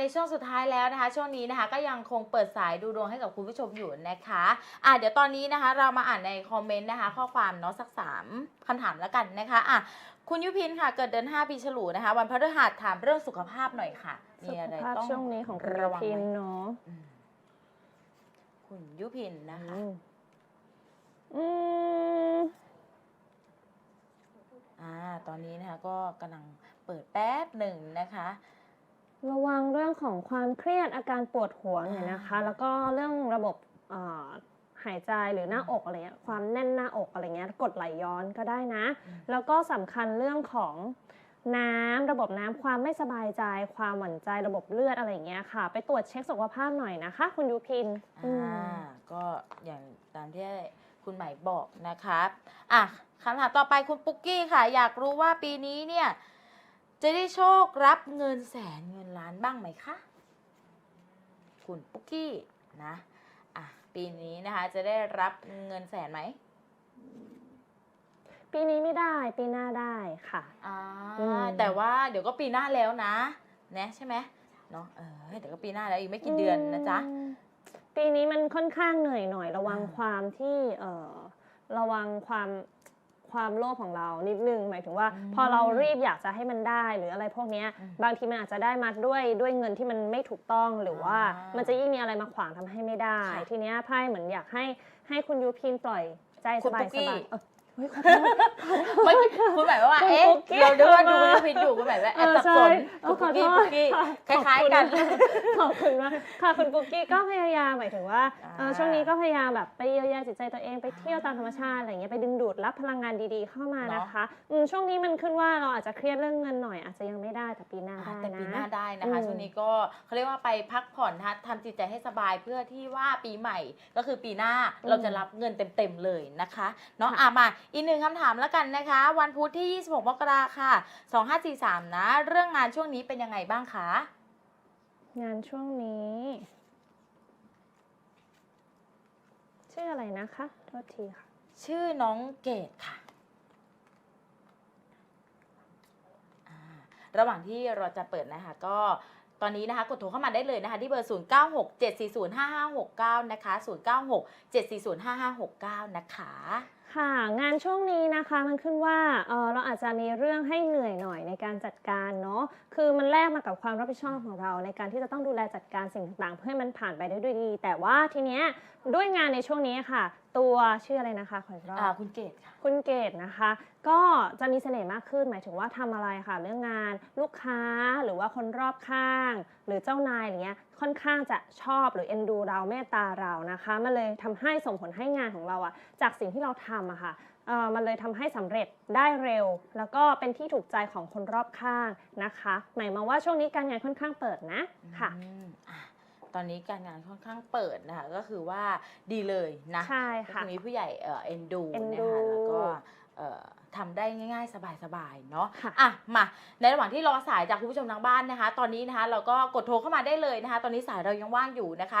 ในช่วงสุดท้ายแล้วนะคะ ช่วงนี้นะคะก็ยังคงเปิดสายดูดวงให้กับคุณผู้ชมอยู่นะคะอะเดี๋ยวตอนนี้นะคะ เรามาอ่านในคอมเมนต์นะคะ ข้อความเนาะสักสามคำถามแล้วกันนะคะอะคุณยุพินค่ะเกิดเดือน5ปีฉลูนะคะ วันพฤหัสถามเรื่องสุขภาพหน่อยค่ะมีสุอะไรขภาพต้องช่วงนี้ของคุณระวังพินไหมเนาะอืมคุณยุพินนะคะอืมอืมอ่า ตอนนี้นะคะก็กำลังเปิดแป๊บหนึ่งนะคะ ระวังเรื่องของความเครียดอาการปวดหัวหน่อยนะคะอ่าแล้วก็เรื่องระบบเอ่อหายใจหรือหน้าอกอะไรเงี้ยความแน่นหน้าอกอะไรเงี้ยกดไหลย้อนก็ได้นะ แล้วก็สำคัญเรื่องของน้ำระบบน้ำความไม่สบายใจ ความหวั่นใจระบบเลือดอะไรอย่างเงี้ยค่ะ ไปตรวจเช็คสุขภาพหน่อยนะคะ คุณยุพินอือ่ามก็อย่างตามที่คุณหมายบอกนะคะอะคำถามต่อไปคุณปุ๊กกี้ค่ะ อยากรู้ว่าปีนี้เนี่ย จะได้โชครับเงินแสนเงินล้านบ้างไหมคะ คุณปุ๊กกี้นะอะปีนี้นะคะ จะได้รับเงินแสนไหมปีนี้ไม่ได้ปีหน้าได้ค่ะ อ่าอืม แต่ว่าเดี๋ยวก็ปีหน้าแล้วนะนะใช่ไหมเนาะเออเดี๋ยวก็ปีหน้าแล้วอีกไม่กี่เดือนนะจ๊ะ อืมปีนี้มันค่อนข้างเหนื่อยหน่อย ระวังอ่า ความที่เออระวังความ ความโลภของเรานิดนึงหมายถึงว่า พอเรารีบอยากจะให้มันได้หรืออะไรพวกเนี้ยอืมบางทีมันอาจจะได้มาด้วยด้วยเงินที่มันไม่ถูกต้องหรือว่าอ่ามัมันจะยิ่งมีอะไรมาขวางทำให้ไม่ได้ค่ะทีเนี้ยไพ่เหมือนอยากให้ให้คุณยูพินปล่อยใจคุสณบาปุ๊ยกสกี้บาย เออเฮ้ยขอโทษ ไม่คุณหมายว่าคุณเอ๊ะปุ๊กกี้เราดูว่าดูมาคุณผิดอยู่คุณหมายว่าแอบสับสนเออคุณใช่ปุ๊กกี้เออปุ๊กกี้ขอโทษคล้ายขอบคุณๆกัน ขอบคุณมากค่ะคุณปุ๊กกี้ก็พยายามหมายถึงว่าเอ่ออ่า ช่วงนี้ก็พยายามแบบไปเยียวยาจิตใจตัวเองไปเที่ยวตามธรรมชาติอะไรเงี้ยไปดึงดูดรับพลังงานดีๆเข้ามาเนอะนะคะอืมช่วงนี้มันขึ้นว่าเราอาจจะเครียดเรื่องเงินหน่อยอาจจะยังไม่ได้แต่ปีหน้าอ่าได้แต่นะปีหน้าได้นะคะอืมช่วงนี้ก็เขาเรียกว่าไปพักผ่อนนะคะทำจิตใจให้สบายเพื่อที่ว่าปีใหม่ก็คือปีหน้าเราจะรับเงินเต็มๆเลยนะคะเนาะอะมาอีกหนึ่งคำถามแล้วกันนะคะ วันพุธที่ 26 มกราค่ะ 2543 นะ เรื่องงานช่วงนี้เป็นยังไงบ้างคะ งานช่วงนี้ ชื่ออะไรนะคะ โทษทีค่ะ ชื่อน้องเกดค่ะอ่าระหว่างที่เราจะเปิดนะคะ ก็ตอนนี้นะคะกดโทรเข้ามาได้เลยนะคะที่เบอร์ 0967405569 นะคะ 0967405569 นะคะ ค่ะ งานช่วงนี้นะคะมันขึ้นว่าเออเราอาจจะมีเรื่องให้เหนื่อยหน่อยในการจัดการเนาะคือมันแลกมากับความรับผิดชอบของเรา ในการที่จะต้องดูแลจัดการสิ่งต่างๆ เพื่อให้มันผ่านไปได้ด้วยดี แต่ว่าทีเนี้ยด้วยงานในช่วงนี้ค่ะ ตัวชื่ออะไรนะคะขออีกรอบ อ่าคุณเกดค่ะ คุณเกดนะคะ ก็จะมีเสน่ห์มากขึ้น หมายถึงว่าทำอะไรค่ะ เรื่องงานลูกค้าหรือว่าคนรอบข้าง หรือเจ้านายอะไรเงี้ยค่อนข้างจะชอบหรือเอ็นดูเราเมตตาเรานะคะมันเลยทำให้ส่งผลให้งานของเราอะจากสิ่งที่เราทำอะค่ะเอ่อมันเลยทำให้สำเร็จได้เร็ว แล้วก็เป็นที่ถูกใจของคนรอบข้างนะคะ หมายมาว่าช่วงนี้การงานค่อนข้างเปิดนะค่ะ อืมอะ ตอนนี้การงานค่อนข้างเปิดนะคะก็คือว่าดีเลยนะใช่ก็ค่ะคือมีผู้ใหญ่เอ่อเอ็นดูเอ็นนะดูคะแล้วก็เอ่อทำได้ง่ายๆ สบายๆ เนาะค่ะอะ มา ในระหว่างที่รอสายจากคุณผู้ชมทางบ้านนะคะ ตอนนี้นะคะ เราก็กดโทรเข้ามาได้เลยนะคะ ตอนนี้สายเรายังว่างอยู่นะคะ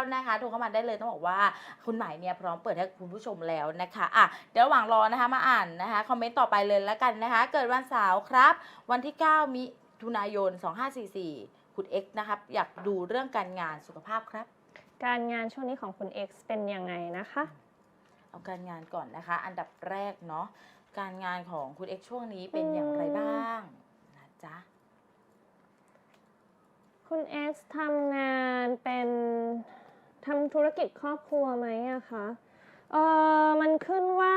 0967405569 นะคะ โทรเข้ามาได้เลยต้องบอกว่าคุณหมายเนี่ยพร้อมเปิดให้คุณผู้ชมแล้วนะคะอะเดี๋ยวระหว่างรอนะคะมาอ่านนะคะ คอมเมนต์ต่อไปเลยแล้วกันนะคะ เกิดวันเสาร์ครับ วันที่ 9 มิถุนายน 2544 คุณ X นะครับ อยากดูเรื่องการงานสุขภาพครับ การงานช่วงนี้ของคุณ X เป็นยังไงนะคะ เอาการงานก่อนนะคะ อันดับแรกเนาะการงานของคุณ X ช่วงนี้เป็นอย่างไรบ้างนะจ๊ะคุณ X ทำงานเป็นทำธุรกิจครอบครัวไหมอะคะ เออมันขึ้นว่า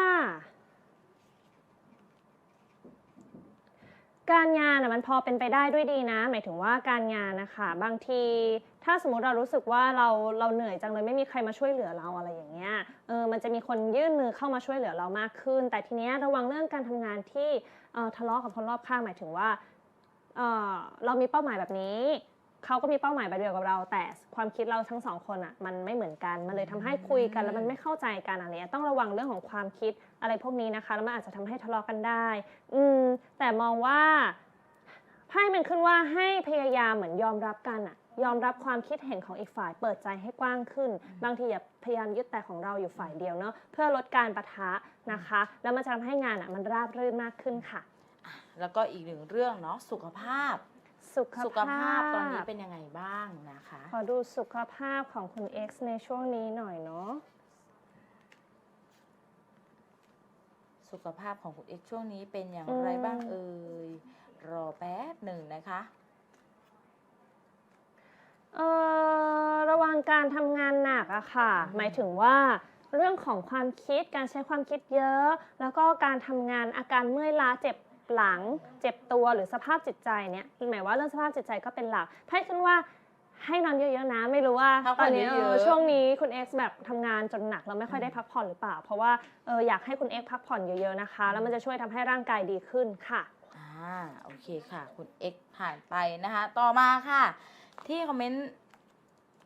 การงานอะมันพอเป็นไปได้ด้วยดีนะ หมายถึงว่าการงานนะคะบางที ถ้าสมมติเรารู้สึกว่าเราเราเหนื่อยจังเลยไม่มีใครมาช่วยเหลือเราอะไรอย่างเงี้ยเออมันจะมีคนยื่นมือเข้ามาช่วยเหลือเรามากขึ้น แต่ทีเนี้ยระวังเรื่องการทำงานที่ออทะเลาะกับคนรอบข้างหมายถึงว่าเออเรามีเป้าหมายแบบนี้ เขาก็มีเป้าหมายแบบเดียวกับเรา แต่ความคิดเราทั้งสองคนอะมันไม่เหมือนกันมันเลยทำให้คุยกันแล้วมันไม่เข้าใจกันอะไรเงี้ยต้องระวังเรื่องของความคิดอะไรพวกนี้นะคะ แล้วมันอาจจะทำให้ทะเลาะกันได้ อืมแต่มองว่าไพ่มันขึ้นว่าให้พยายามเหมือนยอมรับกันอะยอมรับความคิดเห็นของอีกฝ่ายเปิดใจให้กว้างขึ้น บางทีอย่าพยายามยึดแต่ของเราอยู่ฝ่ายเดียวเนาะเพื่อลดการปะทะนะคะ แล้วมันจะทำให้งานอะมันราบรื่นมากขึ้นค่ะ แล้วก็อีกหนึ่งเรื่องเนาะสุขภาพ สุขสุขภาพตอนนี้เป็นยังไงบ้างนะคะ ขอดูสุขภาพของคุณ X ในช่วงนี้หน่อยเนาะสุขภาพของคุณเอ็กซ์ช่วงนี้เป็นอย่างไรบ้างเอ่ยรอแป๊บหนึ่งนะคะเอ่อระวังการทำงานหนักอะค่ะ หมายถึงว่าเรื่องของความคิดการใช้ความคิดเยอะ แล้วก็การทำงานอาการเมื่อยล้าเจ็บ หลังเจ็บตัวหรือสภาพจิตใจเนี่ยหมายว่าเรื่องสภาพจิตใจก็เป็นหลักไพ่ขึ้นว่าให้นอนเยอะๆนะ ไม่รู้ว่าพักตผ่ออนนนี้เยอะๆเออช่วงนี้คุณ X แบบทำงานจนหนักแล้วไม่ค่อยได้พักผ่อนหรือเปล่า เพราะว่าเอออยากให้คุณ X พักผ่อนเยอะๆนะคะ แล้วมันจะช่วยทำให้ร่างกายดีขึ้นค่ะอ่าโอเคค่ะ คุณเอ็กซ์ผ่านไปนะคะ ต่อมาค่ะ ที่คอมเมนต์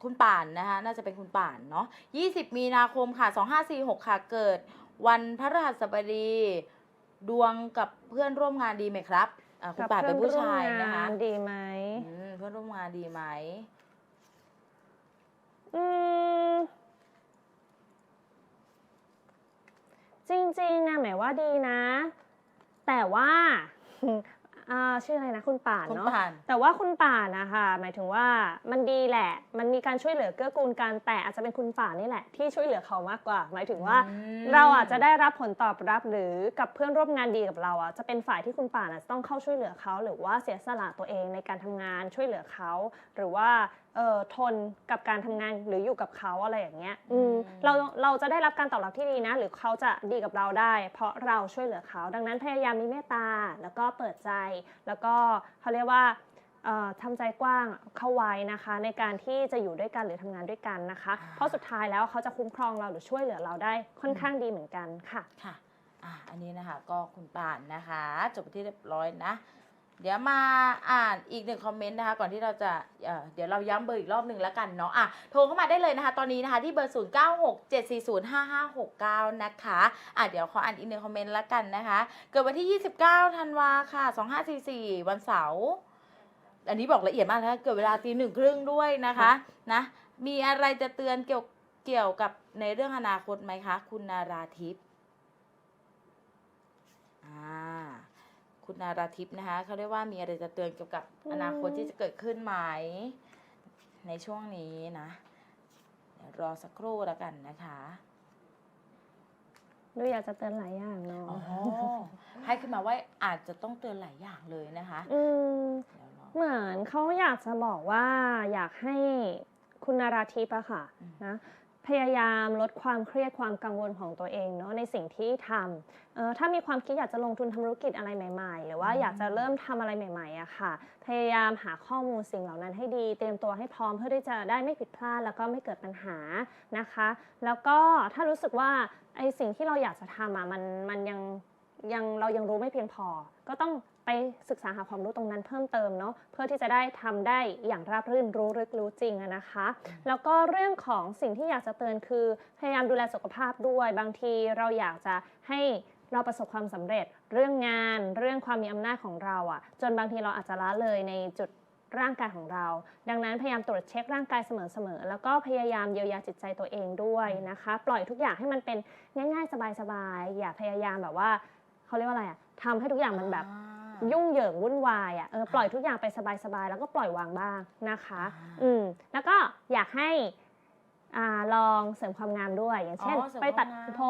คุณป่านนะคะ น่าจะเป็นคุณป่านเนาะ20 มีนาคมค่ะ 2546 ค่ะ เกิดวันพฤหัสบดี ดวงกับเพื่อนร่วมงานดีไหมครับอ่าคุณกับป่านเพื่เป็อนนผู้ชายร่วมนะคะงานดีไหมอืมเพื่อนร่วมงานดีไหมอืมจริงๆอะหมายว่าดีนะ แต่ว่า อ่าชื่ออะไรนะคุณป่านคุณเนาะป่าน แต่ว่าคุณป่านนะคะหมายถึงว่ามันดีแหละ มันมีการช่วยเหลือเกื้อกูลกันแต่อาจจะเป็นคุณป่านนี่แหละ ที่ช่วยเหลือเขามากกว่า หมายถึงว่า อืม เราอาจจะได้รับผลตอบรับหรือกับเพื่อนร่วมงานดีกับเราอะจะเป็นฝ่ายที่คุณป่านอะต้องเข้าช่วยเหลือเขา หรือว่าเสียสละตัวเองในการทำงานช่วยเหลือเขา หรือว่าเอ่อทนกับการทำงานหรืออยู่กับเขาอะไรอย่างเงี้ยอืมเราเราจะได้รับการตอบรับที่ดีนะ หรือเขาจะดีกับเราได้ เพราะเราช่วยเหลือเขา ดังนั้นพยายามมีเมตตาแล้วก็เปิดใจแล้วก็เขาเรียกว่าเอ่อทำใจกว้างเข้าไว้นะคะ ในการที่จะอยู่ด้วยกันหรือทำงานด้วยกันนะคะ เพราะสุดท้ายแล้วเขาจะคุ้มครองเราหรือช่วยเหลือเราได้ค่อนข้างดีเหมือนกันค่ะค่ะอะอันนี้นะคะก็คุณป่านนะคะ จบไปที่เรียบร้อยนะ เดี๋ยวมาอ่านอีกหนึ่งคอมเมนต์นะคะก่อนที่เราจะเอ่อเดี๋ยวเราย้ำเบอร์อีกรอบหนึ่งแล้วกันเนาะอะโทรเข้ามาได้เลยนะคะ ตอนนี้นะคะที่เบอร์ 0 9 6 7 4 0 5 5 6 9 นะคะอะเดี๋ยวขออ่านอีกหนึ่งคอมเมนต์แล้วกันนะคะ เกิดวันที่ 29ธันวาค่ะ 2544 วันเสาร์อันนี้บอกละเอียดมากนะคะเกิดเวลาตีหนึ่งครึ่งด้วยนะคะนะมีอะไรจะเตือนเกี่ยวเกี่ยวกับในเรื่องอนาคตไหมคะ คุณนาราทิพย์อ่า คุณนาราทิพย์นะคะเขาเรียกว่ามีอะไรจะเตือนเกี่ยวกับอืมอนาคตที่จะเกิดขึ้นไหม ในช่วงนี้นะเดี๋ยวรอสักครู่แล้วกันนะคะดูอยากจะเตือนหลายอย่างเนาะอ๋อให้ขึ้นมาว่าอาจจะต้องเตือนหลายอย่างเลยนะคะ อืมเดี๋ยวรอเหมือนเขาอยากจะบอกว่าอยากให้คุณนาราทิพย์อะค่ะอืมนะ พยายามลดความเครียดความกังวลของตัวเองเนาะในสิ่งที่ทำเอ่อถ้ามีความคิดอยากจะลงทุนทำธุรกิจอะไรใหม่ ๆ หรือว่าอยากจะเริ่มทำอะไรใหม่ๆอะค่ะ พยายามหาข้อมูลสิ่งเหล่านั้นให้ดี เตรียมตัวให้พร้อมเพื่อที่จะได้ไม่ผิดพลาด แล้วก็ไม่เกิดปัญหานะคะ แล้วก็ถ้ารู้สึกว่าไอสิ่งที่เราอยากจะทำอะมันมันยังยังเรายังรู้ไม่เพียงพอ ก็ต้อง ไปศึกษาหาความรู้ตรงนั้นเพิ่มเติมเนาะเพื่อที่จะได้ทำได้อย่างราบรื่นรู้ลึกรู้จริงนะคะ แล้วก็เรื่องของสิ่งที่อยากจะเตือนคือ พยายามดูแลสุขภาพด้วย บางทีเราอยากจะให้เราประสบความสำเร็จเรื่องงานเรื่องความมีอำนาจของเราอะจนบางทีเราอาจจะละเลยในจุดร่างกายของเรา ดังนั้นพยายามตรวจเช็คร่างกายเสมอๆ แล้วก็พยายามเยียวยาจิตใจตัวเองด้วยนะคะ ปล่อยทุกอย่างให้มันเป็นง่ายๆ สบายๆ อย่าพยายามแบบว่าเขาเรียกว่าอะไรอะ ทำให้ทุกอย่างมันแบบอ่ายุ่งเหยิงวุ่นวายอะเออปล่อยทุกอย่างไปสบายๆแล้วก็ปล่อยวางบ้างนะคะอ่าอืมแล้วก็อยากให้อ่าลองเสริมความงามด้วย อย่างเช่นอ๋อเสริมไปตัดความงามผ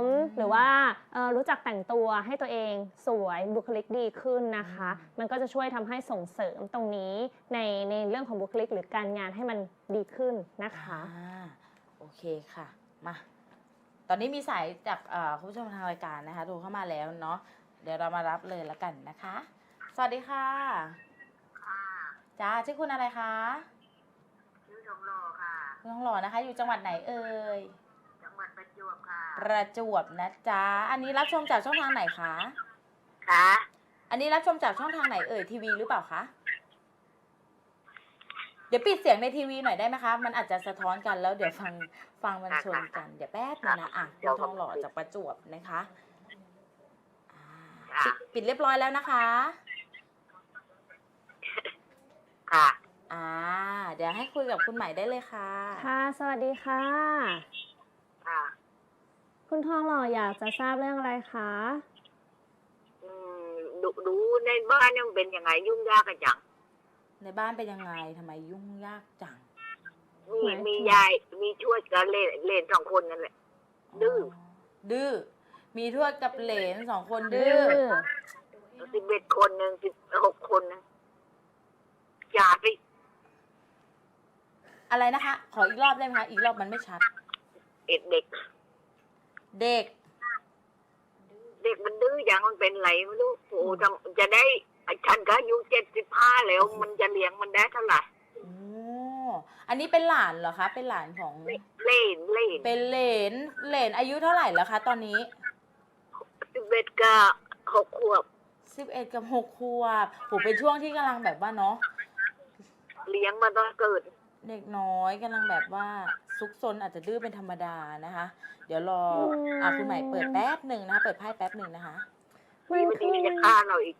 มอืมหรือว่าเอ่อรู้จักแต่งตัวให้ตัวเองสวยบุคลิกดีขึ้นนะคะอืมมันก็จะช่วยทำให้ส่งเสริมตรงนี้ในในเรื่องของบุคลิกหรือการงานให้มันดีขึ้นนะคะอ่าโอเคค่ะมาตอนนี้มีสายจากเอ่อคุณผู้ชมทางรายการนะคะโทรเข้ามาแล้วเนาะ เดี๋ยวเรามารับเลยแล้วกันนะคะ สวัสดีค่ะค่ะจ้าชื่อคุณอะไรคะชื่อทองหล่อค่ะคุณทองหล่อนะคะ อยู่จังหวัดไหนเอ่ยจังหวัดประจวบค่ะ ประจวบนะจ๊ะอันนี้รับชมจากช่องทางไหนคะค่ะอันนี้รับชมจากช่องทางไหนเอ่ยทีวีหรือเปล่าคะเดี๋ยวปิดเสียงในทีวีหน่อยได้ไหมคะ มันอาจจะสะท้อนกันแล้วเดี๋ยวฟังฟังมันชนกัน เดี๋ยวแป๊บนึงนะอะคุณทองหล่อจากประจวบนะคะอ่า ปิดปิดเรียบร้อยแล้วนะคะ ค่ะ อ่า เดี๋ยวให้คุยกับคุณใหม่ได้เลยค่ะ ค่ะ สวัสดีค่ะ ค่ะ คุณทองหล่ออยากจะทราบเรื่องอะไรคะ อืมดูดูในบ้านเนี่ยมันเป็นยังไงยุ่งยากกันจังในบ้านเป็นยังไงทำไมยุ่งยากจัง มีหมายถึง มียายมีช่วยกับเลนเลนสองคนนั่นแหละดื้อดื้อ มีทวดกับเหลนสองคนดื้ดื้ออสิบเอ็ดคนหนึ่งสิบหกคนหนึงอย่าไปอะไรนะคะ ขออีกรอบได้ไหมคะอีกรอบมันไม่ชัด เอ็ดเด็ก เด็ก เด็กมันดื้ออย่างมันเป็นไรไม่รู้โอ้โหจะจะได้ฉันก็อายุเจ็ดสิบห้าแล้วมันจะเลี้ยงมันได้เท่าไหร่โอ้อันนี้เป็นหลานเหรอคะ เป็นหลานของเล่นเล่นเป็นเหลนเหลนอายุเท่าไหร่แล้วคะ ตอนนี้สิบ เอ็ดก็หกขวบ สิบเอ็ดกับหกขวบโหเป็นช่วงที่กำลังแบบว่าเนาะ เลี้ยงมาตอนเกิด เด็กน้อยกำลังแบบว่าซุกซนอาจจะดื้อเป็นธรรมดานะคะ เดี๋ยวรออะคุณใหม่เปิดแป๊บหนึ่งนะคะ เปิดไพ่แป๊บหนึ่งนะคะ มันนี่มันคือจะฆ่าเราอีก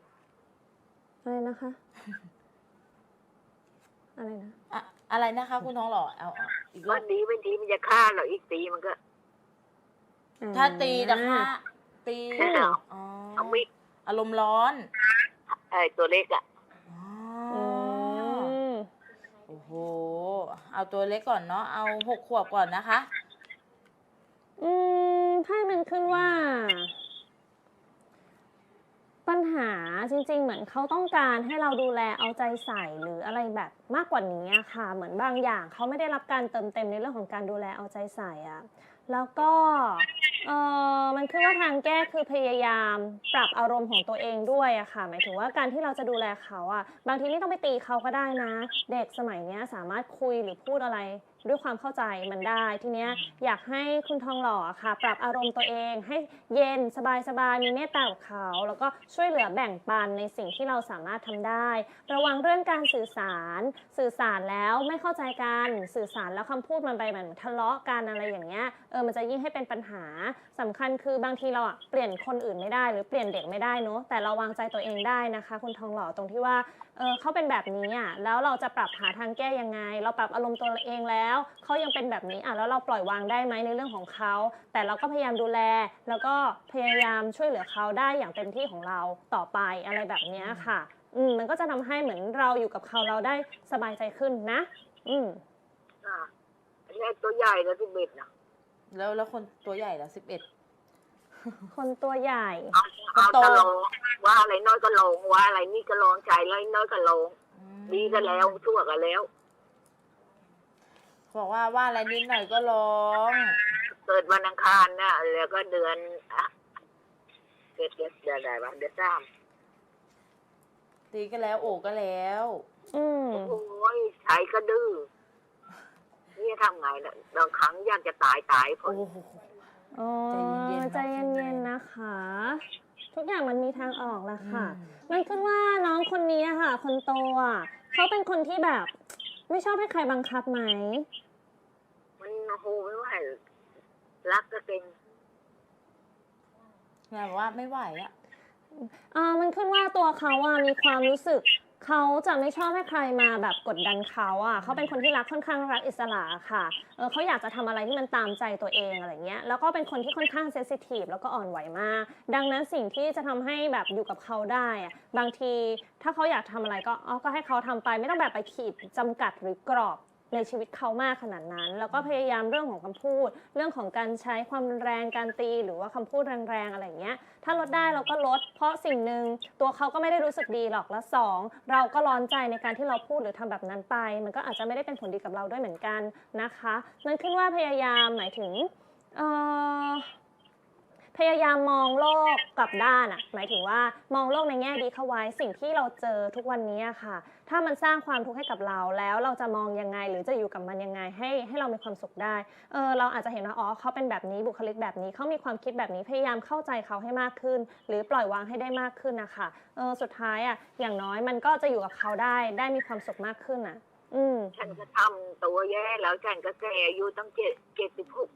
อะไรนะคะ อะไรนะ อะอะไรนะคะคุณทองหล่อเอาเอาอีกรอวับนนี้วันนี้มันจะฆ่าเราอีกตีมันก็ถ้าตีนะคะ ตีไม่เอาอ๋อเอามีดอารมณ์ร้อนไอ้ตัวเล็กอะอ๋ออืมโอ้โห เอาตัวเล็กก่อนเนาะเอาหกขวบก่อนนะคะ อืมไพ่มันขึ้นว่า ปัญหาจริง ๆ เหมือนเขาต้องการให้เราดูแลเอาใจใส่หรืออะไรแบบมากกว่านี้อะค่ะ เหมือนบางอย่างเขาไม่ได้รับการเติมเต็มในเรื่องของการดูแลเอาใจใส่อะ แล้วก็เออมันคือว่าทางแก้คือพยายามปรับอารมณ์ของตัวเองด้วยอะค่ะ หมายถึงว่าการที่เราจะดูแลเขาอะบางทีไม่ต้องไปตีเขาก็ได้นะ เด็กสมัยนี้สามารถคุยหรือพูดอะไร ด้วยความเข้าใจมันได้ ทีเนี้ยอยากให้คุณทองหล่อค่ะ ปรับอารมณ์ตัวเอง ให้เย็นสบายสบายๆมีเมตตากับเขา แล้วก็ช่วยเหลือแบ่งปันในสิ่งที่เราสามารถทำได้ ระวังเรื่องการสื่อสาร สื่อสารแล้วไม่เข้าใจกันสื่อสารแล้วคำพูดมันไปเหมือนทะเลาะกันอะไรอย่างเงี้ยเออมันจะยิ่งให้เป็นปัญหาสำคัญคือบางทีเราอะเปลี่ยนคนอื่นไม่ได้ หรือเปลี่ยนเด็กไม่ได้เนอะแต่เราวางใจตัวเองได้นะคะ คุณทองหล่อตรงที่ว่าเออเขาเป็นแบบนี้อะแล้วเราจะปรับหาทางแก้ยังไง เราปรับอารมณ์ตัวเองแล้วเขายังเป็นแบบนี้อะแล้วเราปล่อยวางได้ไหมในเรื่องของเขาแต่เราก็พยายามดูแล แล้วก็พยายามช่วยเหลือเขาได้อย่างเต็มที่ของเราต่อไปอะไรแบบเนี้ยค่ะ อืมมันก็จะทำให้เหมือนเราอยู่กับเขาเราได้สบายใจขึ้นนะ อืมอ่าอันนี้ตัวใหญ่แล้วสิบเอ็ดนะแล้วแล้วคนตัวใหญ่แล้วสิบเอ็ด คนตัวใหญ่ เอาเอาตะลงว่าอะไรน้อยก็ลงว่าอะไรนี่ก็ลองใจแล้วน้อยก็ลงดีก็แล้วชั่วก็แล้ว บอกว่าว่าอะไรนิดหน่อยก็ร้องเกิดวันอังคารนะแล้วก็เดือนอะเกิดเดือนเดือนอะไรวะเดือนสามตีก็แล้ว โอก็แล้ว อืมโอ้ยใช้ก็ดื้อนี่ทำไงล่ะบางครั้งอยากจะตายตายเพราะโอ้โห อ๋อใจใจเย็เย็นนๆๆนะนะคะ ทุกอย่างมันมีทางออกแหละค่ะอืมมันขึ้นว่าน้องคนนี้อะค่ะ คนโตอะเขาเป็นคนที่แบบ ไม่ชอบให้ใครบังคับไหม มันโอ้โหไม่ไหวรักก็เป็นงานบอกว่าไม่ไหวอะอ่ามันขึ้นว่าตัวเขาอะมีความรู้สึก เขาจะไม่ชอบให้ใครมาแบบกดดันเขาอะเขาเป็นคนที่รักค่อนข้างรักอิสระค่ะเออเขาอยากจะทำอะไรที่มันตามใจตัวเองอะไรเงี้ยแล้วก็เป็นคนที่ค่อนข้างเซสซิทีฟแล้วก็อ่อนไหวมาก ดังนั้นสิ่งที่จะทำให้แบบอยู่กับเขาได้อะบางทีถ้าเขาอยากทำอะไรก็อ๋อก็ให้เขาทำไปไม่ต้องแบบไปขีดจำกัดหรือกรอบ ในชีวิตเขามากขนาดนั้น แล้วก็พยายามเรื่องของคำพูด เรื่องของการใช้ความแรงการตี หรือว่าคำพูดแรงๆอะไรเงี้ยถ้าลดได้เราก็ลด เพราะสิ่งหนึ่งตัวเขาก็ไม่ได้รู้สึกดีหรอกและสองเราก็ร้อนใจในการที่เราพูดหรือทำแบบนั้นไป มันก็อาจจะไม่ได้เป็นผลดีกับเราด้วยเหมือนกันนะคะนั่นขึ้นว่าพยายามหมายถึงเออ พยายามมองโลกกลับด้านอะหมายถึงว่ามองโลกในแง่ดีเข้าไว้สิ่งที่เราเจอทุกวันนี้ค่ะ ถ้ามันสร้างความทุกข์ให้กับเราแล้วเราจะมองยังไง หรือจะอยู่กับมันยังไงให้ให้เรามีความสุขได้เออเราอาจจะเห็นว่าอ๋อเขาเป็นแบบนี้บุคลิกแบบนี้เขามีความคิดแบบนี้พยายามเข้าใจเขาให้มากขึ้น หรือปล่อยวางให้ได้มากขึ้นนะคะเออสุดท้ายอะอย่างน้อยมันก็จะอยู่กับเขาได้ได้มีความสุขมากขึ้นอะอืมฉันก็ทำตัวแย่แล้วฉันก็แก่อายุตั้งเจ็ดเจ็ดสิบหก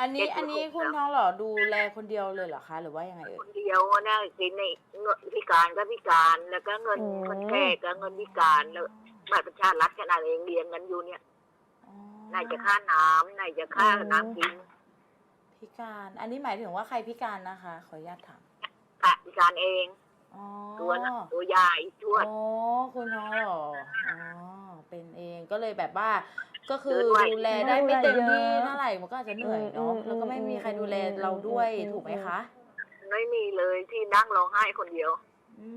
อันนี้อันนี้คุณทองหล่อดูแลคนเดียวเลยเหรอคะ หรือว่ายังไงเอ่คย นเดียวนะกินในเงินพิการก็พิการแล้วก็เงินอืม คนแก่ก็เงินพิการแล้วบัตรประชารัฐขนาดเองเรียนกันอยู่เนี่ยอ๋อไหนจะค่าน้ำไหนจะค่าน้ำกินพิการ อันนี้หมายถึงว่าใครพิการนะคะ ขออนุญาตถามค่ะพิการเองออ๋อตัวน่ะตัวใหญ่ทวด อ๋อคุณทองหล่ออ๋อเป็นเองก็เลยแบบว่า ก็คือเดินไหวดูแลได้ไม่เต็มที่เยอะเท่าไหร่มันก็อาจจะเหนื่อยเนาะอืมแล้วก็ไม่มีใครดูแลอืมเราด้วยอืมถูกไหมคะ ไม่มีเลยที่นั่งร้องไห้คนเดียวอื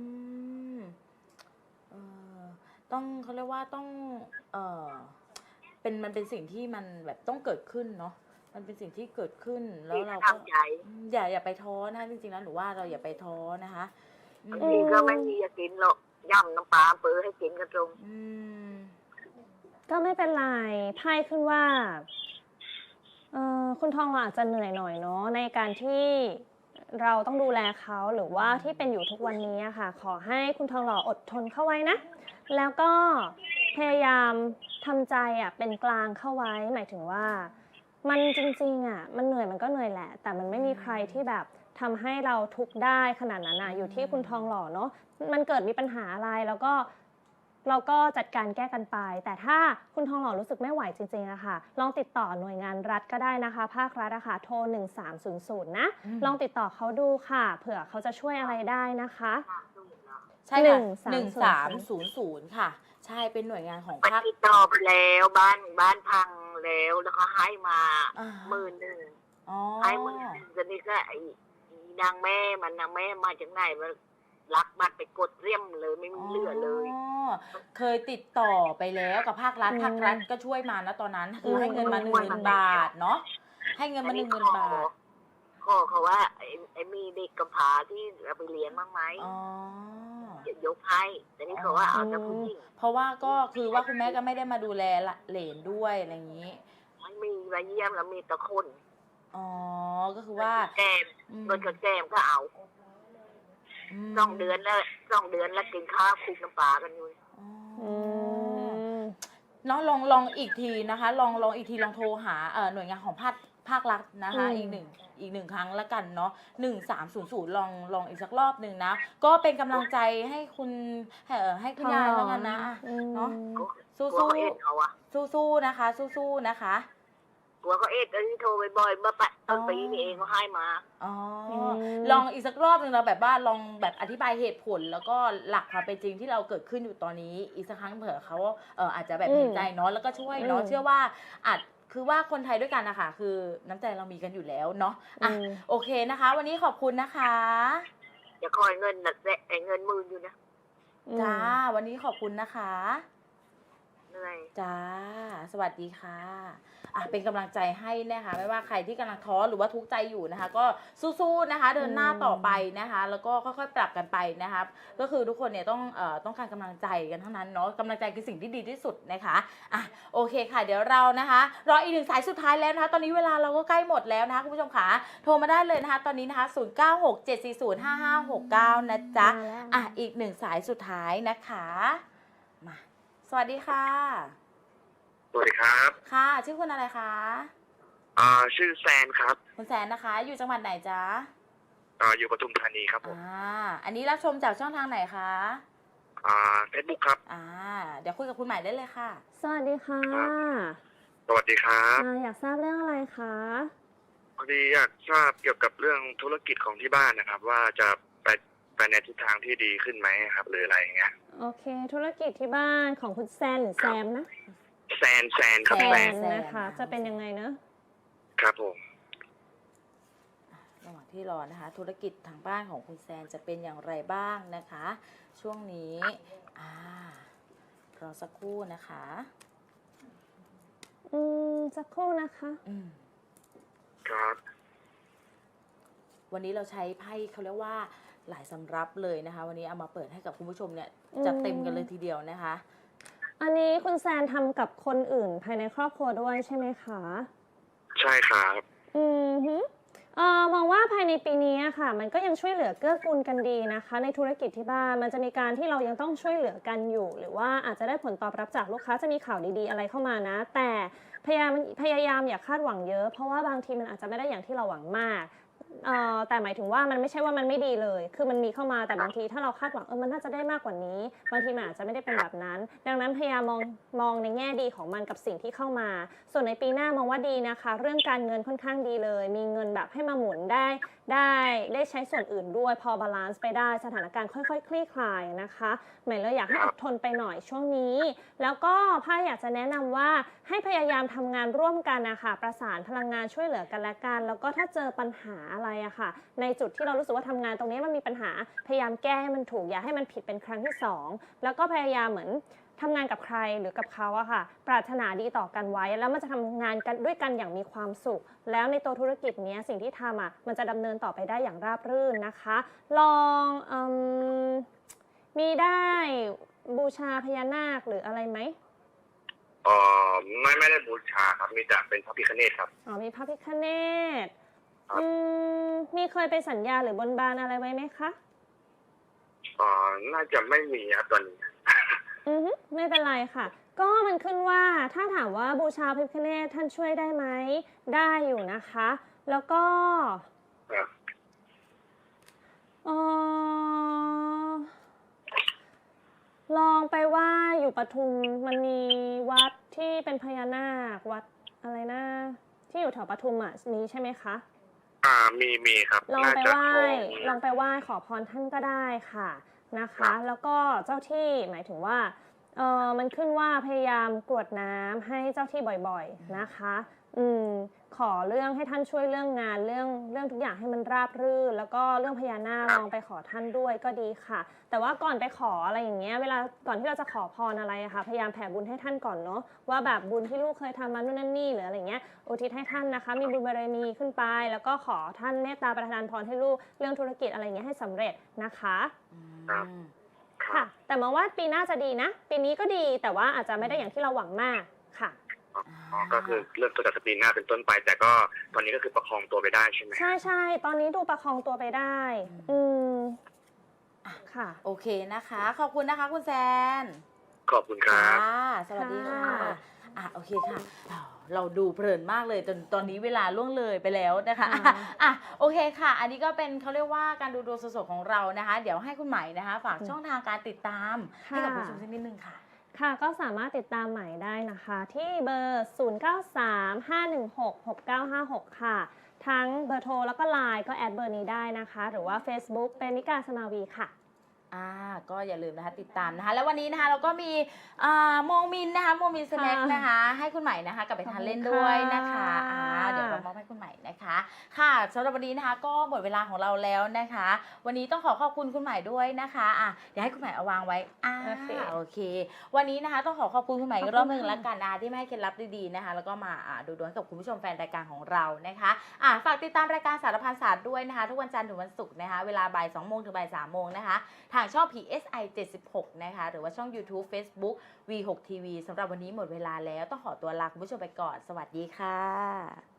มเออต้องเขาเรียกว่าต้อง เออเป็นมันเป็นสิ่งที่มันแบบต้องเกิดขึ้นเนาะมันเป็นสิ่งที่เกิดขึ้นแล้วที่เราก็ทำใจอืมอย่าอย่าไปท้อนะคะจริงๆแล้วหนูว่าเราอย่าไปท้อนะคะอืมบางทีก็ไม่มีจะกินหรอกย่ำน้ำปลาเปื้อให้กินกันตรง อืม ก็ไม่เป็นไรไพ่ขึ้นว่าเอ่อคุณทองเราอาจจะเหนื่อยหน่อยเนาะในการที่เราต้องดูแลเขาหรือว่าที่เป็นอยู่ทุกวันนี้ค่ะ ขอให้คุณทองหล่ออดทนเข้าไว้นะ แล้วก็พยายามทำใจอะเป็นกลางเข้าไว้ หมายถึงว่า มันจริงๆอะมันเหนื่อยมันก็เหนื่อยแหละ แต่มันไม่มีใครที่แบบทำให้เราทุกข์ได้ขนาดนั้นอะอยู่ที่คุณทองหล่อเนาะมันเกิดมีปัญหาอะไรแล้วก็ เราก็จัดการแก้กันไป แต่ถ้าคุณทองหล่อรู้สึกไม่ไหวจริงๆอะค่ะ ลองติดต่อหน่วยงานรัฐก็ได้นะคะ ภาครัฐอะค่ะโทร 1300 นะอืมลองติดต่อเขาดูค่ะ เผื่อเขาจะช่วยอะไรได้นะคะ ใช่ค่ะหนึ่หนึ่งงสาสามมศูนย์ศูนย์ค่ะ ใช่เป็นหน่วยงานของไปภาค ติดต่อไปแล้วบ้านบ้านพังแล้วแล้วก็ให้มาอ่า หมื่นหนึ่งอ๋อให้หมื่นหนึ่งตอนนี้ก็ไอ้นางแม่มันนางแม่มาจากไหนมัน รักบัตรไปกดเรียมเลยไม่มีเหลือเลย อ๋อเคยติดต่อไปแล้วกับภาครัฐ อืมภาครัฐก็ช่วยมานะตอนนั้น คือให้เงินมาหนึ่งอืหมมื่นบาทเนาะ ให้เงินมาหนึ่งหมื่นบาท ขอเขาว่าไอ้ไอ้มีเด็กกำพร้าที่เราไปเลี้ยงบ้างไหมอ๋อ จะยกให้แต่นี่เขาว่าเอาแต่ผู้หญิงเพราะว่าก็คือว่าคุณแม่ก็ไม่ได้มาดูแลละเหลนด้วยอะไรอย่างนี้ ไม่มีมาเยี่ยมแล้วมีแต่คนอ๋อ ก็คือว่าแก้มอืมเงินกับแก้มก็เอาม สองเดือนแล้วสองเดือนแล้วกินข้าวคลุกน้ำปลากันอยู่อ๋ออืมเนาะลองลองอีกทีนะคะ ลองลองอีกทีลองโทรหาเอ่อหน่วยงานของภาคภาครัฐนะคะอืมอีกหนึ่งอีกหนึ่งครั้งละกันเนาะหนึ่งสามศูนย์ศูนย์ลองลองอีกสักรอบหนึ่งนะ ก็เป็นกำลังใจให้คุณเอ่อให้คุณยายแล้วกันนะอะอืมเนาะกลัวสู้เขาเอ็ดเอาอะๆสู้ๆนะคะ สู้ๆนะคะ กลัวเขาเอ็ดอันนี้โทรบ่อยๆเมื่อปะต้นปีอ๋อนี่เองเขาให้มาอ๋ออม ลองอีกสักรอบหนึ่งเราแบบว่าลองแบบอธิบายเหตุผลแล้วก็หลักความเป็นจริงที่เราเกิดขึ้นอยู่ตอนนี้ อีกสักครั้งเผื่อเขาเอออาจจะแบบอืมเห็นใจเนาะแล้วก็ช่วยเนาะอืม เชื่อว่าอาจคือว่าคนไทยด้วยกันนะคะคือน้ำใจเรามีกันอยู่แล้วเนาะอะอืมโอเคนะคะ วันนี้ขอบคุณนะคะ จะคอยเงินนะแต่ไอ้เงินหมื่นอยู่นะจ้า วันนี้ขอบคุณนะคะ เหนื่อย จ้า สวัสดีค่ะอะเป็นกำลังใจให้นะคะ ไม่ว่าใครที่กำลังท้อหรือว่าทุกข์ใจอยู่นะคะ ก็สู้ๆนะคะ เดินหน้าต่อไปนะคะ แล้วก็ค่อยๆปรับกันไปนะคะก็คือทุกคนเนี่ยต้องเอ่อต้องการกำลังใจกันเท่านั้นเนาะกำลังใจคือสิ่งที่ดีที่สุดนะคะอะโอเคค่ะ เดี๋ยวเรานะคะรออีกหนึ่งสายสุดท้ายแล้วนะคะ ตอนนี้เวลาเราก็ใกล้หมดแล้วนะคะคุณผู้ชมค่ะโทรมาได้เลยนะคะ ตอนนี้นะคะ 0967405569 นะจ๊ะมาแล้วอะอีกหนึ่งสายสุดท้ายนะคะมา สวัสดีค่ะ สวัสดีครับค่ะ ชื่อคุณอะไรคะอ่าชื่อแซนครับคุณแสนนะคะ อยู่จังหวัดไหนจ๊ะอ่าอยู่ปทุมธานีครับผมอ่าอันนี้รับชมจากช่องทางไหนคะอ่าเฟซบุ๊กครับ อ่า เดี๋ยวคุยกับคุณใหม่ได้เลยค่ะ สวัสดีค่ะสวัสดีครับอ่าอยากทราบเรื่องอะไรคะ พอดีอยากทราบเกี่ยวกับเรื่องธุรกิจของที่บ้านนะครับ ว่าจะ ไปไปในทิศทางที่ดีขึ้นไหมครับ หรืออะไรอย่างเงี้ย โอเค ธุรกิจที่บ้านของคุณแซนหรือแซมนะแซนแซนครับแซแซแซนน นะคะ จะเป็นยังไงเนอะครับผม ระหว่างที่รอนะคะ ธุรกิจทางบ้านของคุณแซนจะเป็นอย่างไรบ้างนะคะ ช่วงนี้อ่ารอสักครู่นะคะอืมสักครู่นะคะ อืมครับ วันนี้เราใช้ไพ่เขาเรียกว่า หลายสำรับเลยนะคะ วันนี้เอามาเปิดให้กับคุณผู้ชมเนี่ยจัดเต็มกันเลยทีเดียวนะคะ อันนี้คุณแซนทำกับคนอื่นภายในครอบครัวด้วยใช่ไหมคะ ใช่ครับ อืมฮึเอ่อมองว่าภายในปีนี้อะค่ะ มันก็ยังช่วยเหลือเกื้อกูลกันดีนะคะ ในธุรกิจที่บ้านมันจะมีการที่เรายังต้องช่วยเหลือกันอยู่ หรือว่าอาจจะได้ผลตอบรับจากลูกค้าจะมีข่าวดีๆอะไรเข้ามานะ แต่พยายามพยายามอย่าคาดหวังเยอะ เพราะว่าบางทีมันอาจจะไม่ได้อย่างที่เราหวังมาก เอ่อแต่หมายถึงว่ามันไม่ใช่ว่ามันไม่ดีเลย คือมันมีเข้ามาแต่บางทีถ้าเราคาดหวังเออมันน่าจะได้มากกว่านี้ บางทีมันอาจจะไม่ได้เป็นแบบนั้น ดังนั้นพยายามมองมองในแง่ดีของมันกับสิ่งที่เข้ามา ส่วนในปีหน้ามองว่าดีนะคะ เรื่องการเงินค่อนข้างดีเลย มีเงินแบบให้มาหมุนได้ได้ได้ใช้ส่วนอื่นด้วยพอบาลานซ์ไปได้สถานการณ์ค่อยๆคลี่คลายนะคะหมายเลยอยากให้อดทนไปหน่อยช่วงนี้ แล้วก็พ่าอยากจะแนะนำว่าให้พยายามทำงานร่วมกันนะคะประสานพลังงานช่วยเหลือกันและกัน แล้วก็ถ้าเจอปัญหาอะไรอะค่ะ ในจุดที่เรารู้สึกว่าทำงานตรงนี้มันมีปัญหาพยายามแก้ให้มันถูกอย่าให้มันผิดเป็นครั้งที่สองแล้วก็พยายามเหมือน ทำงานกับใครหรือกับเขาอะค่ะ ปรารถนาดีต่อกันไว้ แล้วมันจะทำงานกันด้วยกันอย่างมีความสุข แล้วในตัวธุรกิจเนี้ยสิ่งที่ทำอะมันจะดำเนินต่อไปได้อย่างราบรื่นนะคะ ลองอมมีได้บูชาพญานาคหรืออะไรไหมเออไม่ไม่ได้บูชาครับ มีแต่เป็นพระพิคเนตครับอ๋อมีพระพิฆเนศครับอืมมีเคยไปสัญญาหรือบนบานอะไรไว้ไหมคะเออน่าจะไม่มีครับตอนนี้ อือฮึไม่เป็นไรค่ะ ก็มันขึ้นว่าถ้าถามว่าบูชาพระพิฆเนศท่านช่วยได้ไหมได้อยู่นะคะ แล้วก็ครับเออลองไปไหว่าอยู่ปทุมมันมีวัดที่เป็นพญานาควัดอะไรนะ ที่อยู่แถวปทุมอะมีใช่ไหมคะ อ่ามีมีครับลองน่าไปจะไหว้ทองลองไปไหว้ขอพรท่านก็ได้ค่ะ นะคะ แล้วก็เจ้าที่หมายถึงว่าเออมันขึ้นว่าพยายามกรวดน้ำให้เจ้าที่บ่อยๆนะคะ อืม ขอเรื่องให้ท่านช่วยเรื่องงานเรื่องเรื่องทุกอย่างให้มันราบรื่น แล้วก็เรื่องพญานาคลองไปขอท่านด้วยก็ดีค่ะ แต่ว่าก่อนไปขออะไรอย่างเงี้ยเวลาก่อนที่เราจะขอพรอะไรอะค่ะพยายามแผ่บุญให้ท่านก่อนเนาะว่าแบบบุญที่ลูกเคยทำมานู่นนั่นนี่หรืออะไรเงี้ยอุทิศให้ท่านนะคะ มีบุญบารมีขึ้นไป แล้วก็ขอท่านเมตตาประทานพรให้ลูกเรื่องธุรกิจอะไรเงี้ยให้สำเร็จนะคะอืครับมครัค่ะบแต่มองว่าปีหน้าจะดีนะ ปีนี้ก็ดีแต่ว่าอาจจะไม่ได้อย่างที่เราหวังมากค่ะอ๋อ ก็คือเริ่มต้นจากปีหน้าเป็นต้นไป แต่ก็ตอนนี้ก็คือประคองตัวไปได้ใช่ไหมใช่ใช่ตอนนี้ดูประคองตัวไปได้ อืมค่ะ โอเคนะคะ ขอบคุณนะคะคุณแซน ขอบคุณครับ ค่ะ สวัสดีค่ะ ค่ะ อะ โอเคค่ะอ้าวเราดูเพลินมากเลยจนตอนนี้เวลาล่วงเลยไปแล้วนะคะอ่าอะอะ โอเคค่ะ อันนี้ก็เป็นเขาเรียกว่าการดูดวงสดๆของเรานะคะ เดี๋ยวให้คุณใหม่นะคะ ฝากช่องทางการติดตามให้กับผู้ชมสักนิดนึงค่ะ ค่ะก็สามารถติดตามใหม่ได้นะคะ ที่เบอร์ 0935166956 ค่ะ ทั้งเบอร์โทรแล้วก็ไลน์ก็แอดเบอร์นี้ได้นะคะ หรือว่า Facebook เป็นนิกาสมาวีค่ะ อ่าก็อย่าลืมนะคะติดตามนะคะ แล้ววันนี้นะคะเราก็มีอ่าโมมินนะคะโมมินสแน็คค่ะนะคะ ให้คุณใหม่นะคะกลับไปทานเล่นขอบคุณด้วยนะคะค่ะอ่าเดี๋ยวเรามอบให้คุณใหม่นะคะ ค่ะสำหรับวันนี้นะคะก็หมดเวลาของเราแล้วนะคะ วันนี้ต้องขอขอบคุณคุณใหม่ด้วยนะคะอะเดี๋ยวให้คุณใหม่เอาวางไว้อ่าโอเค โอเค วันนี้นะคะต้องขอขอบคุณคุณใหม่อีขอบกคุณรอบหนึงค่ะแล้วกันนะคะที่มาให้เคล็ดลับดีๆนะคะ แล้วก็มาอ่าดูดวงให้กับคุณผู้ชมแฟนรายการของเรานะคะอะฝากติดตามรายการสารพันศาสตร์ด้วยนะคะ ทุกวันจันทร์ถึงวันศุกร์นะคะ เวลาบ่าย2โมงถึงบ่าย3โมงนะคะทางช่อง PSI 76 นะคะ หรือว่าช่อง YouTube Facebook V6 TV สำหรับวันนี้หมดเวลาแล้ว ต้องขอตัวลาคุณผู้ชมไปก่อน สวัสดีค่ะ